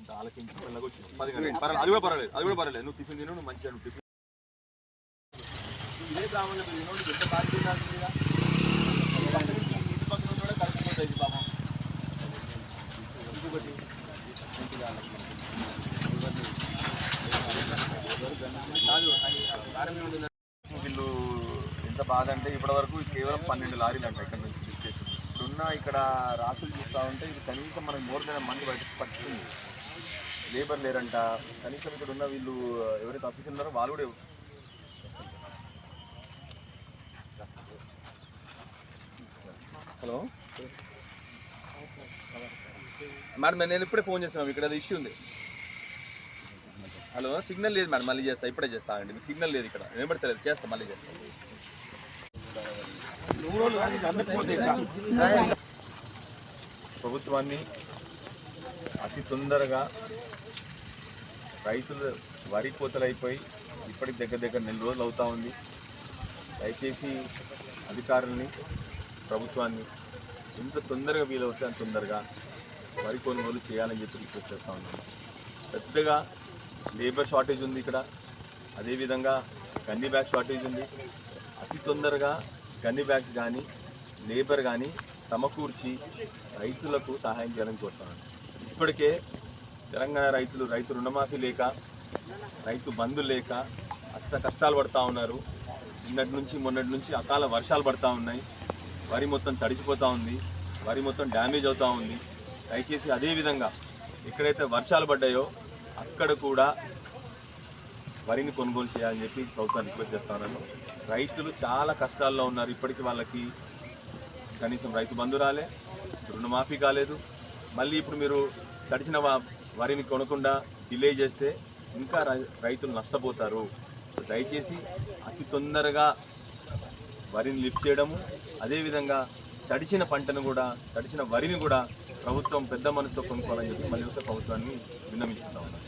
అంటే ఆలకించి వెళ్ళగొచ్చి పది గంటలు. పర్వాలేదు అది కూడా పర్వాలేదు అది కూడా పర్వాలేదు. నువ్వు టిఫిన్ తిను నువ్వు మంచిగా నువ్వు టిఫిన్ ఇదే గ్రామంలో పెరిగిన ఎంత బాధ్యత ఇంటి పక్కన కూడా కలిసిపోతుంది పాపం ఇంకొకటి వీళ్ళు ఎంత బాధ అంటే ఇప్పటివరకు కేవలం పన్నెండు లారీలు అంట ఇక్కడ నుంచి ఇప్పుడున్న ఇక్కడ రాసులు చూస్తూ ఉంటే ఇది కనీసం మనకి మోర్ దెన్ మంది బయట పట్టుకుంది. లేబర్ లేరంట. కనీసం ఇక్కడ ఉన్న వీళ్ళు ఎవరైతే ఆఫీసర్ ఉన్నారో వాళ్ళు కూడా హలో? మేడం నేను ఇప్పుడే ఫోన్ చేస్తున్నాను ఇక్కడ అది ఇష్యూ ఉంది. హలో సిగ్నల్ లేదు మేడం. మళ్ళీ చేస్తా. ఇప్పుడే చేస్తా అండి. మీకు సిగ్నల్ లేదు ఇక్కడ. వినబడతలేదు చేస్తా మళ్ళీ చేస్తా. ప్రభుత్వాన్ని అతి తొందరగా రైతులు వరి కోతలు అయిపోయి ఇప్పటికి దగ్గర దగ్గర నెల రోజులు అవుతా ఉంది. దయచేసి అధికారుల్ని ప్రభుత్వాన్ని ఎంత తొందరగా వీలవుతే అంత తొందరగా వరి కొనుగోలు చేయాలని చెప్పి రిక్వెస్ట్ చేస్తూ ఉన్నాను పెద్దగా లేబర్ షార్టేజ్ ఉంది ఇక్కడ. అదేవిధంగా గన్ని బ్యాగ్ షార్టేజ్ ఉంది. అతి తొందరగా గన్ని బ్యాగ్స్ కానీ లేబర్ కానీ సమకూర్చి రైతులకు సహాయం చేయాలని కోరుతున్నాను. ఇప్పటికే తెలంగాణ రైతులు రైతు రుణమాఫీ లేక రైతు బంధు లేక అష్ట కష్టాలు పడుతూ ఉన్నారు. నిన్నటి నుంచి మొన్నటి నుంచి అకాల వర్షాలు పడుతూ ఉన్నాయి. వరి మొత్తం తడిసిపోతూ ఉంది. వరి మొత్తం డ్యామేజ్ అవుతూ ఉంది. దయచేసి అదే విధంగా ఎక్కడైతే వర్షాలు పడ్డాయో అక్కడ కూడా వరిని కొనుగోలు చేయాలని చెప్పి ప్రభుత్వాన్ని రిక్వెస్ట్ చేస్తున్నాను రైతులు చాలా కష్టాల్లో ఉన్నారు. ఇప్పటికీ వాళ్ళకి కనీసం రైతు బంధు రాలే రుణమాఫీ కాలేదు. మళ్ళీ ఇప్పుడు మీరు తడిసిన వరిని కొనకుండా డిలే చేస్తే ఇంకా రై- రైతులు నష్టపోతారు. సో దయచేసి అతి తొందరగా వరిని లిఫ్ట్ చేయడము. అదేవిధంగా తడిసిన పంటను కూడా తడిసిన వరిని కూడా ప్రభుత్వం పెద్ద మనసుతో కొనుక్కోవాలని చెప్పి మళ్ళీ ప్రభుత్వాన్ని విన్నమించుకుంటా ఉన్నాం